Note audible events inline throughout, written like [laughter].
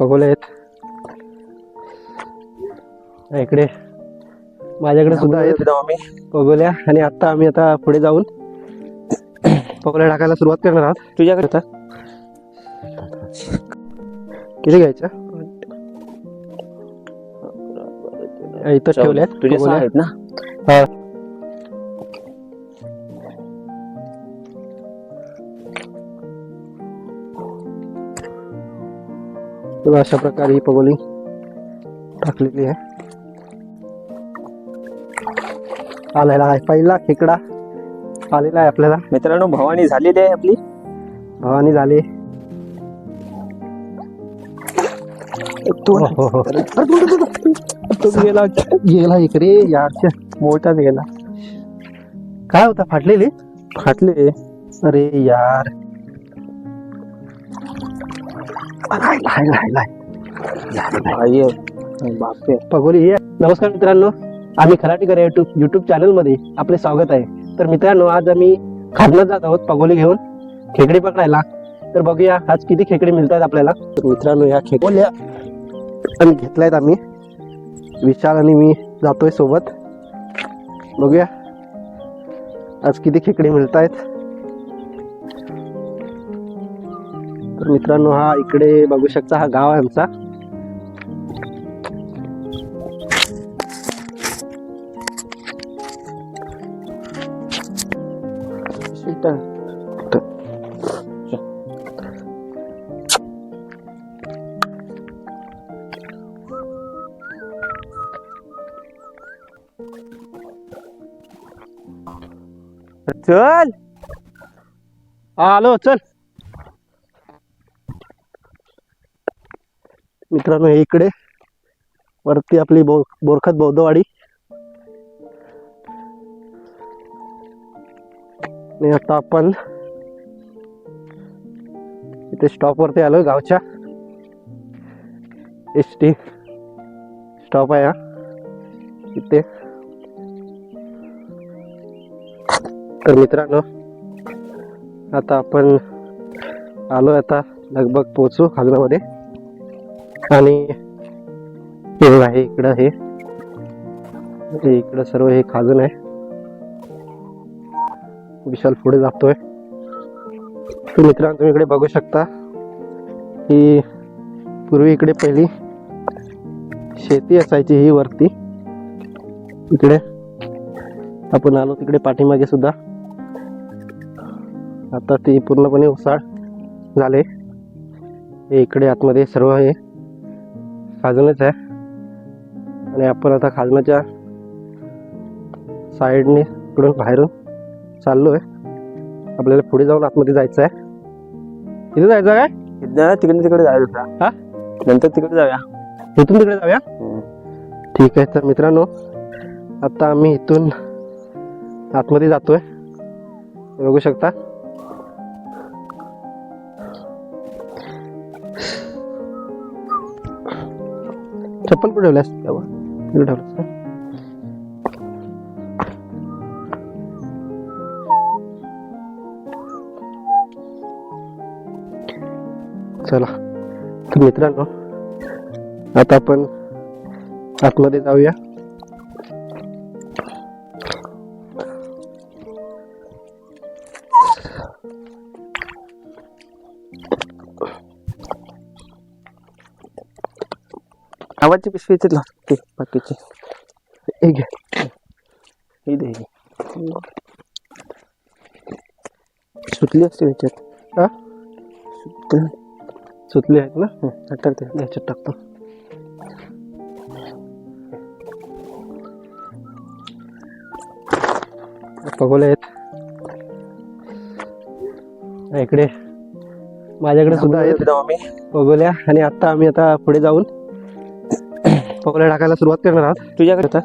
पगोले आहेत इकडे. माझ्याकडे सुद्धा आहेत. पगोल्या आणि आता आम्ही आता पुढे जाऊन पगोल्या टाकायला सुरुवात करणार आहोत. तुझ्याकडे आता. किती घ्यायच्या इथं ठेवल्या आहेत ना? हा. तेव्हा अशा प्रकारे ही पगोली टाकलेली आहे. आलेला आहे पहिला खेकडा. आलेला आहे आपल्याला. मित्रांनो भवानी झालेली आहे आपली. भवानी झाली. तो हो, हो, हो. तो गेला. गेला इकडे यार मोठाच गेला. काय होता फाटलेली? फाटले अरे यार. लाय, लाय, लाय, लाय. बापरे. पगोली ही आहे. नमस्कार मित्रांनो. आम्ही खराटीकर युट्यूब युट्यूब चॅनलमध्ये आपले स्वागत आहे. तर मित्रांनो आज आम्ही खारणात जात आहोत पगोली घेऊन. खेकडे पकडायला. तर बघूया आज किती खेकडे मिळतात आपल्याला. तर मित्रांनो या खेकोल्या आम्ही घेतल्यात आम्ही. विशाल आणि मी जातोय सोबत. बघूया आज किती खेकडे मिळत आहेत तर मित्रांनो हा इकडे बघू शकता हा गाव आहे आमचा. चल. आलो चल. मित्रांनो इकडे. वरती आपली बो बोरखत बौद्धवाडी. आणि आता आपण इथे स्टॉपवरती आलो गावच्या. एस टी स्टॉप आहे हा. इथे. तर मित्रांनो आता आपण आलो आता लगभग पोचू खागरामध्ये आणि हे आहे इकडं हे इकडं सर्व हे खाजून आहे. विशाल पुढे जातोय. मित्रांनो तुम्ही इकडे बघू शकता की पूर्वी इकडे पहिली शेती असायची ही वरती. इकडे आपण आलो तिकडे पाठीमागे सुद्धा. आता ती पूर्णपणे उसाळ झाले. इकडे आतमध्ये सर्व हे खाजणच आहे. आणि आपण आता खाजणाच्या साईडने इकडून बाहेरून चाललोय. आपल्याला पुढे जाऊन आतमध्ये जायचं आहे तिथे जायचं काय तिकडे तिकडे जायचं हा? नंतर तिकडे जाऊया. इथून तिकडे जाऊया? ठीक आहे. तर मित्रांनो आता आम्ही इथून आतमध्ये जातोय. बघू शकता. चप्पल कुठे ठेवल्यास तेव्हा तिकडे ठेवल्यास चला. तर मित्रांनो आता आपण आतमध्ये जाऊया. आवाजची पिशवी इथेच लागते बाकीची. हे घे. ही दे ही. सुटली असते त्याच्यात हा? सुटली. सुचले आहेत ना? हं, नंतर ते याच्यात टाकतो. पगोले आहेत. इकडे. माझ्याकडे सुद्धा आहेत. आम्ही पगोल्या आणि आता आम्ही आता पुढे जाऊन पगोल्या टाकायला सुरुवात करणार आहोत. तुझ्याकडे आता.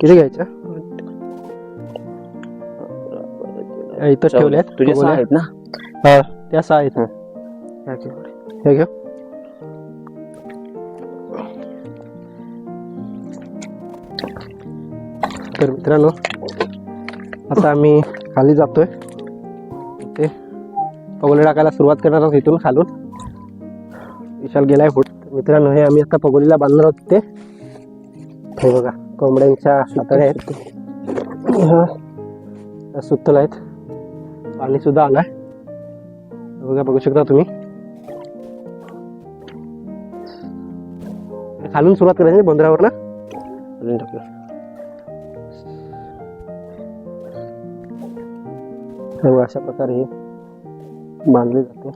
किती घ्यायच्या इथं ठेवल्या आहेत तुझे सहा. आहेत ना? हा. त्या सहा आहेत. हा. हे घ्या तर मित्रांनो आता आम्ही खाली जातोय. ते पगोले टाकायला सुरुवात करणार आहोत इथून खालून. विशाल गेलाय फुट मित्रांनो हे आम्ही आता पगोलीला बांधणार आहोत ते हे बघा कोंबड्यांच्या हाताने आहेत सुतल सुत्तल आहेत पाणी सुद्धा आलाय. बघा बघू शकता तुम्ही. खालून सुरुवात करायची बंदरावर ना? अजून टाकलं अशा प्रकारे हे बांधले जाते.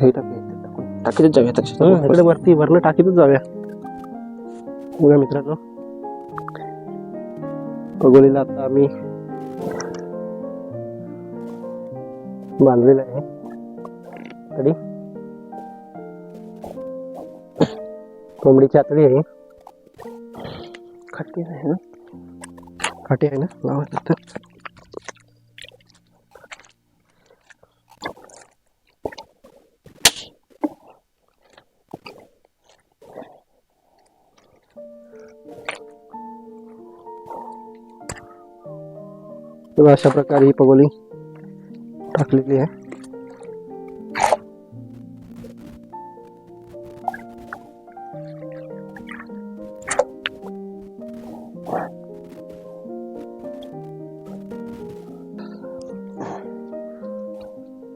हे टाकूया, टाकीतच जाऊया त्याच्यात. इकडे वरती वरनं टाकीतच जाऊया. बघा मित्रांनो. पगोलीला आता आम्ही बांधलेलं आहे. तरी कोंबडीची आतडी आहे. खाटी आहे ना? खाटी आहे ना? लावायला तेव्हा अशा प्रकारे ही पगोली टाकलेली आहे.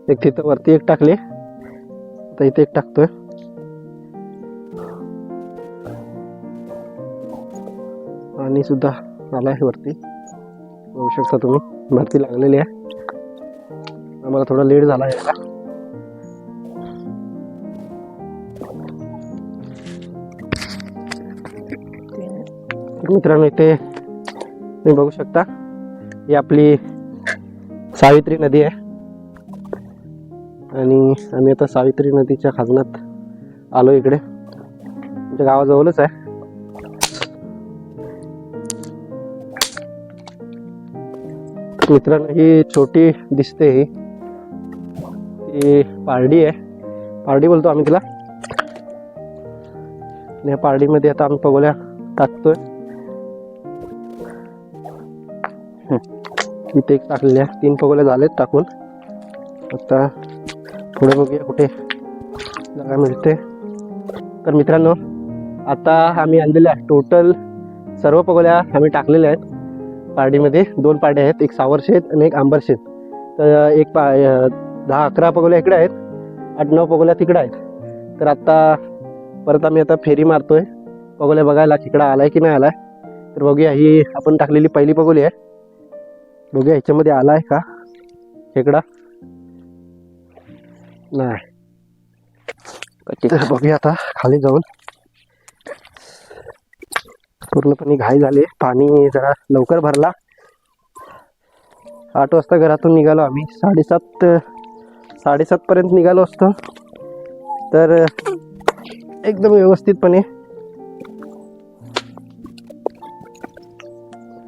एक तिथं वरती एक टाकले. तर इथे एक टाकतोय. आणि सुद्धा आलाय वरती. बघू शकता तुम्ही. भरती लागलेली आहे. आम्हाला थोडा लेट झाला यायला. मित्रांनो इथे तुम्ही बघू शकता. ही आपली सावित्री नदी आहे. आणि आम्ही आता सावित्री नदीच्या खाजनात आलो इकडे. आमच्या गावाजवळच आहे. मित्रांनो ही छोटी दिसते ही. ती पारडी आहे. पारडी बोलतो आम्ही तिला. या पारडीमध्ये आता आम्ही पगोल्या टाकतोय. इथे एक टाकलेल्या. तीन पगोल्या झालेत टाकून. आता पुढे बघूया कुठे जागा मिळते. तर मित्रांनो आता आम्ही आणलेल्या आहे टोटल सर्व पगोल्या आम्ही टाकलेल्या आहेत. पार्टीमध्ये दोन पार्ट्या आहेत एक सावरशेत आणि एक आंबरशेत तर एक पा दहा अकरा पगोल्या इकडे आहेत आठ नऊ पगोल्या तिकडे आहेत. तर आत्ता परत आम्ही आता फेरी मारतोय. पगोल्या बघायला खेकडा आलाय की नाही आलाय. तर बघूया ही आपण टाकलेली पहिली पगोली आहे. बघूया ह्याच्यामध्ये आहे का? खेकडा नाही. बघूया आता खाली जाऊन. पूर्णपणे घाई झाली. पाणी जरा लवकर भरला. आठ वाजता घरातून निघालो आम्ही. साडेसात साडेसात पर्यंत निघालो असतो. तर एकदम व्यवस्थितपणे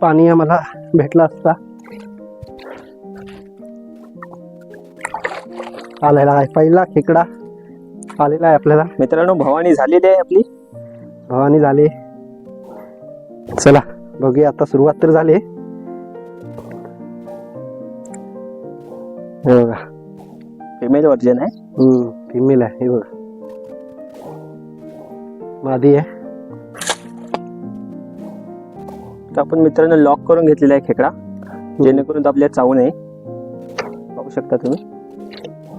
पाणी आम्हाला भेटला असता. आलेला आहे पहिला खेकडा. आलेला आहे आपल्याला. मित्रांनो भवानी झालेली आहे आपली. भवानी झाली. चला. बघूया आता सुरुवात तर झाली. हे बघा. फिमेल व्हर्जन आहे. हम्म फिमेल आहे हे बघा. मादी आहे. तर आपण मित्रांनो लॉक करून घेतलेला आहे खेकडा. जेणेकरून तो आपल्याला चावू नये. पाहू शकता तुम्ही.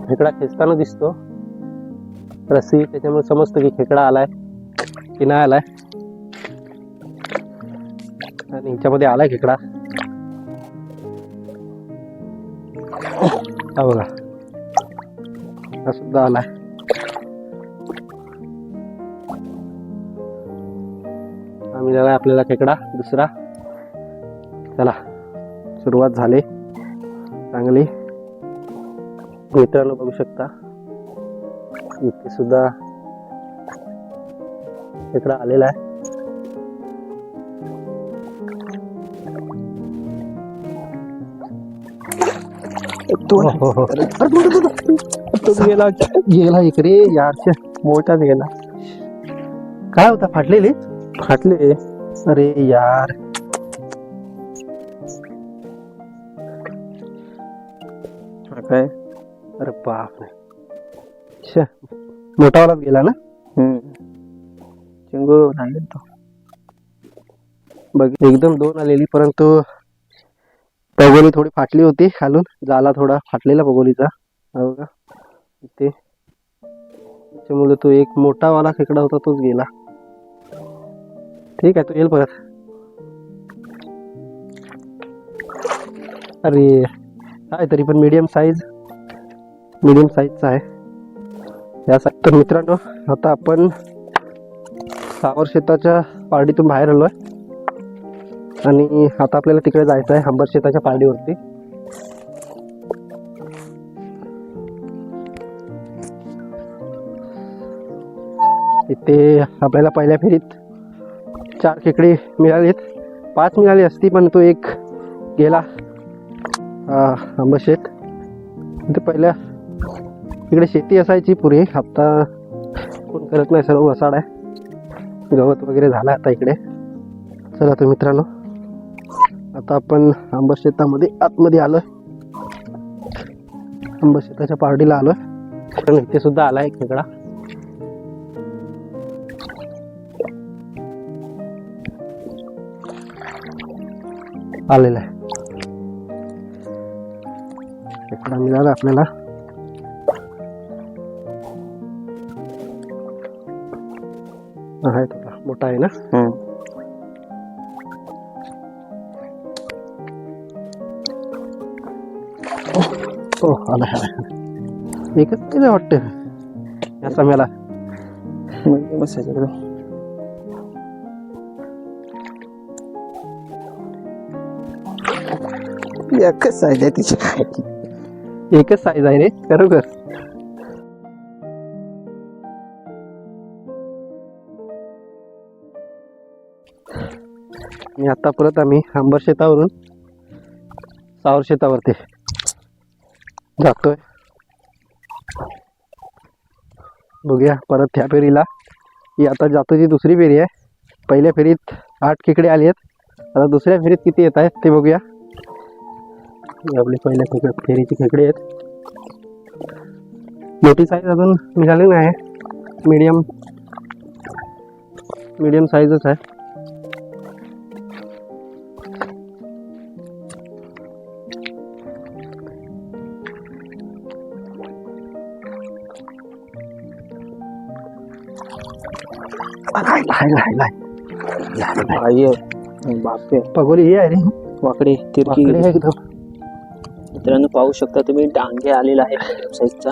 खेकडा खेचताना दिसतो. रस्सी त्याच्यामुळे समजतं की खेकडा आलाय की नाही आलाय. यांच्यामध्ये आला आलाय खेकडा. हा बघा. हा सुद्धा आलाय. आम्ही आपल्याला खेकडा दुसरा. चला सुरुवात झाली. चांगली. मित्रांनो बघू शकता. इथे सुद्धा खेकडा आलेला आहे. दोन हो, हो. तो गेला. गेला इकडे यारच्या मोठाच गेला. काय होता फाटलेली? फाटले. अरे यार. हा काय? अरे बापरे. शे मोठावालाच गेला ना? हम्म. चिंगूर आणले तो. बघ एकदम दोन आलेली परंतु पगोली थोडी फाटली होती खालून. जाला थोडा फाटलेला पगोलीचा. हो का ते त्याच्यामुळे तो एक मोठा वाला खेकडा होता तोच गेला. ठीक आहे तो येईल परत. अरे आहे तरी पण मीडियम साईज मीडियम साईजचा आहे. या तर मित्रांनो आता आपण सावर शेताच्या पार्टीतून बाहेर आलो आहे आणि आता आपल्याला तिकडे जायचं आहे हंबर शेताच्या पारडीवरती इथे आपल्याला पहिल्या फेरीत चार खेकडे मिळालेत. पाच मिळाली असती पण तो एक गेला हंबर शेत. इथे पहिल्या इकडे शेती असायची पुरी. आत्ता कोण करत नाही सर्व वसाड आहे. गवत वगैरे झालं आता इकडे. चला तर मित्रांनो आता आपण आंबा शेतामध्ये आतमध्ये आलो आंबा शेताच्या पार्टीला आलो कारण इथे सुद्धा आला एक खेकडा आलेला आहे. खेकडा मिळाला आपल्याला. आहे मोठा आहे ना? आला एकच नाही वाटतं या समयाला. बसायचं एकच साईज आहे तिची एकच साईज आहे रे खरोखर. मी आता परत आम्ही आंबर शेतावरून सावर शेतावरती. जातोय. बघूया परत ह्या फेरीला. ही आता जातो ती दुसरी फेरी आहे. पहिल्या फेरीत आठ खेकडे आली आहेत. आता दुसऱ्या फेरीत किती येत आहेत ते बघूया. आपले आपली पहिल्या खेकडे फेरीचे खेकडे आहेत. मोठी साईज अजून निघाली नाही मीडियम मीडियम साईजच आहे. बापरे. पगोली ही आहे रे. वाकडे तिरकी. वाकडी आहे एकदम. मित्रांनो पाहू शकता तुम्ही डांगे आलेला आहे साईजचा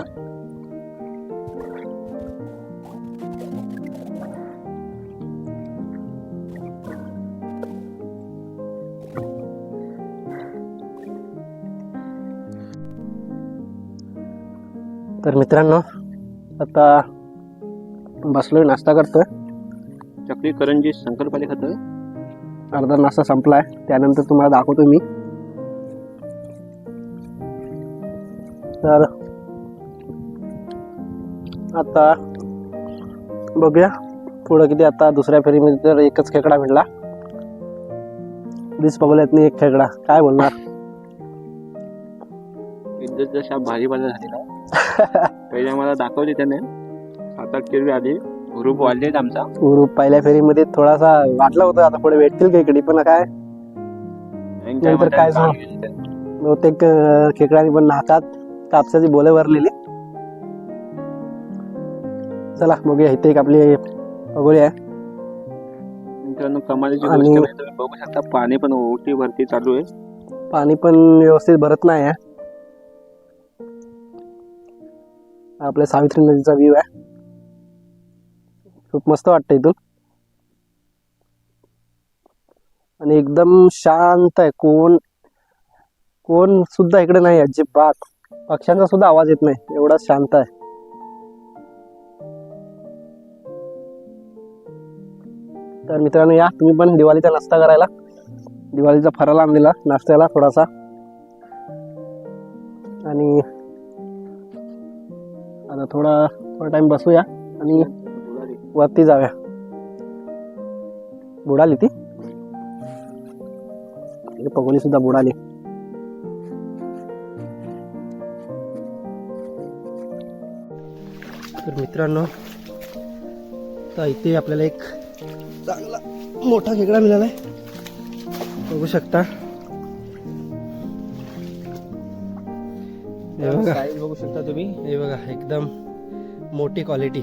तर मित्रांनो आता बसलोय नाश्ता करतोय. चकली करंजी शंकरपाली खात अर्धा नाश्ता संपलाय त्यानंतर तुम्हाला दाखवतो मी. तर आता बघूया पुढं किती आता दुसऱ्या फेरीमध्ये तर एकच खेकडा भेटला वीस पगोल्यातनी एक खेकडा. काय बोलणार? इज्जत जशा भारी बाजा झालेला. [laughs] पहिल्या मला दाखवली त्याने. किलो आली ग्रुप वाढलेत आमचा. उरू पहिल्या फेरीमध्ये थोडासा वाटलं होतं आता पुढे भेटतील का इकडे? पण काय? नंतर काय झालं? बहुतेक खेकड्याने पण नाकात कापसाची बोले भरलेली. चला बघूया. इथे एक आपली पगोली आहे मित्रांनो कमालीची आणि- गोष्ट म्हणजे तुम्ही बघू शकता. पाणी पण ओटी भरती चालू आहे. पाणी पण व्यवस्थित भरत नाही आहे. आपल्या सावित्री नदीचा व्ह्यू आहे. खूप मस्त वाटतं इथून. आणि एकदम शांत आहे. कोण कोण सुद्धा इकडे नाही अजिबात. पक्ष्यांचा सुद्धा आवाज येत नाही. एवढा शांत आहे. तर मित्रांनो या तुम्ही पण दिवाळीचा नाश्ता करायला. दिवाळीचा फराला आणलेला नाश्त्याला थोडासा. आणि आता थोडा थोडा टाइम बसूया. आणि वरती जाऊया. बुडाली ती? पगोली सुद्धा बुडाली. तर मित्रांनो तर इथे आपल्याला एक चांगला मोठा खेकडा मिळाला आहे बघू शकता. हे बघा. बघू शकता तुम्ही. हे बघा एकदम मोठी क्वालिटी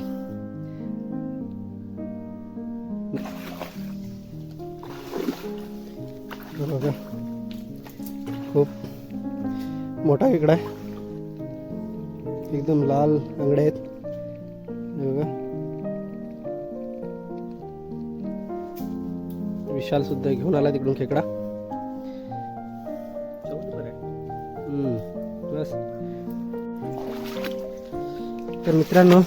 बघा. खूप मोठा खेकडा आहे. एकदम लाल अंगडे आहेत. हे बघा. विशाल सुद्धा घेऊन आला तिकडून खेकडा. बस तर मित्रांनो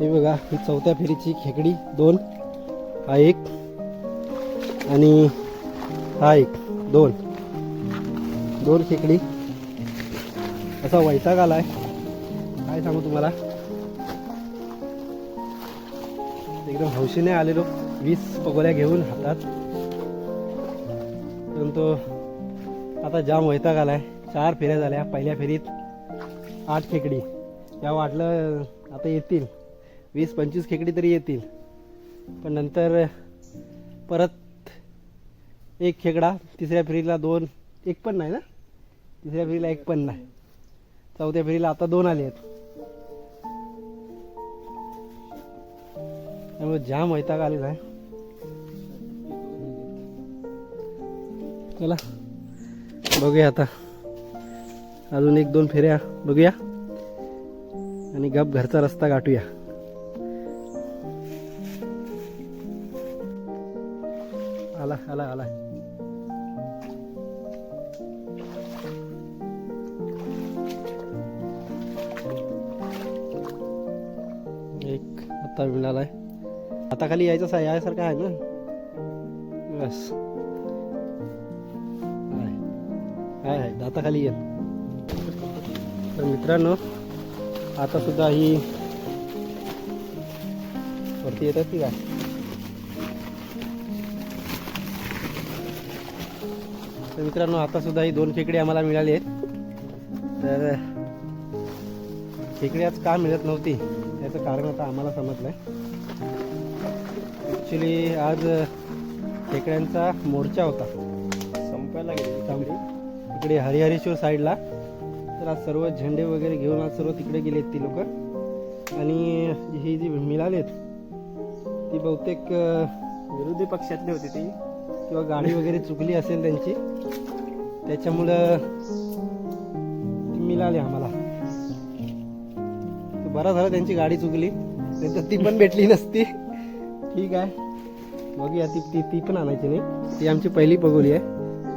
हे बघा ही चौथ्या फेरीची खेकडी दोन हा एक. आणि हा एक दोन. दोन खेकडी असा वैताग आलाय. काय सांगू तुम्हाला? एकदम हौशीने आलेलो. वीस पगोल्या घेऊन हातात. परंतु आता जाम वैताग आलाय. चार फेऱ्या झाल्या. पहिल्या फेरीत आठ खेकडी त्या वाटलं आता येतील. वीस पंचवीस खेकडी तरी येतील. पण नंतर परत एक खेकडा तिसऱ्या फेरीला दोन एक पण नाही ना? तिसऱ्या फेरीला एक पण नाही. चौथ्या फेरीला आता दोन आले आहेत. त्यामुळे जाम वैताग आलेला आहे. चला बघूया आता. अजून एक दोन फेऱ्या बघूया. आणि गप घरचा रस्ता गाठूया. आला आला आला. मिळाला आहे आता खाली यायचं सा- यासारखं आहे ना? बस. आहे. आहे खाली ये. येत तर मित्रांनो आता सुद्धा ही वरती येतात की काय? तर मित्रांनो आता सुद्धा ही दोन खेकडे आम्हाला मिळाली आहेत. तर खेकडी का मिळत नव्हती? याचं कारण आता आम्हाला समजलंय. ॲक्च्युली आज खेकड्यांचा मोर्चा होता. संपायला गेली तांबडी इकडे हरिहरेश्वर साईडला. तर आज सर्व झेंडे वगैरे घेऊन आज सर्व तिकडे गेलेत ती लोक. आणि ही जी मिळालेत ती बहुतेक विरोधी पक्षातली होती ती. किंवा गाडी वगैरे चुकली असेल त्यांची. त्याच्यामुळं ती मिळाली आम्हाला. बरं झालं त्यांची गाडी चुकली. नाही तर ती पण भेटली नसती. ठीक आहे. बघूया ती ती ती पण आणायची नाही. ती आमची पहिली पगोली आहे.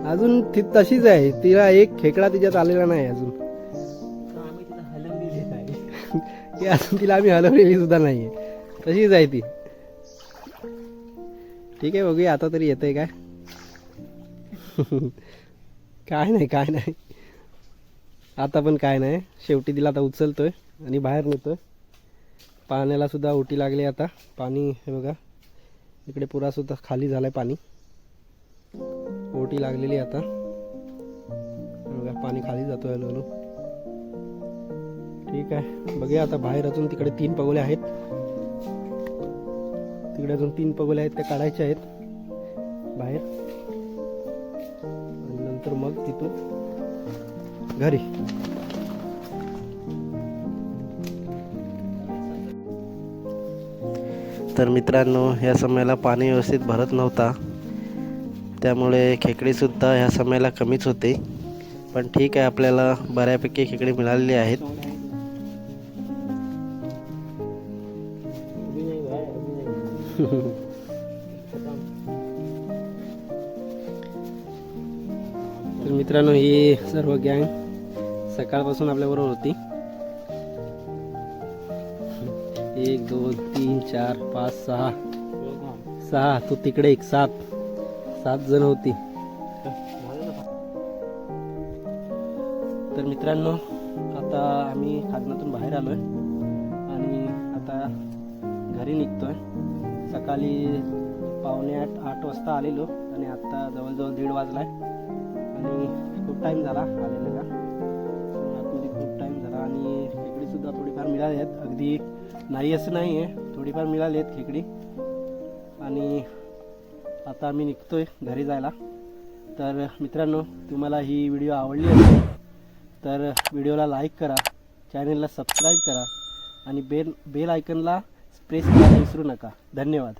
अजून ती तशीच आहे. तिला एक खेकडा तिच्यात आलेला नाही अजून. तिला ती अजून तिला आम्ही हलवलेली सुद्धा नाही आहे तशीच आहे ती. ठीक आहे बघूया आता तरी येतंय काय. [laughs] काय नाही काय नाही. आता पण काय नाही. शेवटी तिला आता उचलतोय. आणि बाहेर नेतोय. पाण्याला सुद्धा ओटी लागली आता. पाणी हे बघा. इकडे पुरा सुद्धा खाली झालाय पाणी. ओटी लागलेली आता. बघा पाणी खाली जातोय हळूहळू ठीक आहे. बघूया आता बाहेर अजून तिकडे तीन पगोले आहेत. तिकडे अजून तीन पगोले आहेत त्या काढायच्या आहेत. बाहेर. आणि नंतर मग तिथून घरी. तर मित्रांनो ह्या समयाला पाणी व्यवस्थित भरत नव्हता. त्यामुळे खेकडीसुद्धा ह्या समयाला कमीच होते. पण ठीक आहे आपल्याला बऱ्यापैकी खेकडी मिळालेली आहेत. [laughs] तर मित्रांनो ही सर्व गँग सकाळपासून आपल्याबरोबर होती. [laughs] एक दोन तीन चार पाच सहा. सहा. तो तिकडे एक सात. सात जण होती. तर मित्रांनो आता आम्ही खाजनातून बाहेर आलोय. आणि आता घरी निघतोय. सकाळी पावणे आठ आठ वाजता आलेलो. आणि आत्ता जवळजवळ दीड वाजलाय. आणि खूप टाईम झाला आलेला आतमध्ये खूप टाईम झाला. आणि इकडे सुद्धा थोडीफार मिळाली आहेत. अगदी नाही असं नाही आहे थोडीफार मिळाली आहेत खेकडी. आणि आता आम्ही निघतोय घरी जायला. तर मित्रांनो तुम्हाला ही व्हिडिओ आवडली असेल तर व्हिडिओला लाईक करा चॅनलला सबस्क्राईब करा आणि बेल बेल आयकनला प्रेस करायला विसरू नका. धन्यवाद.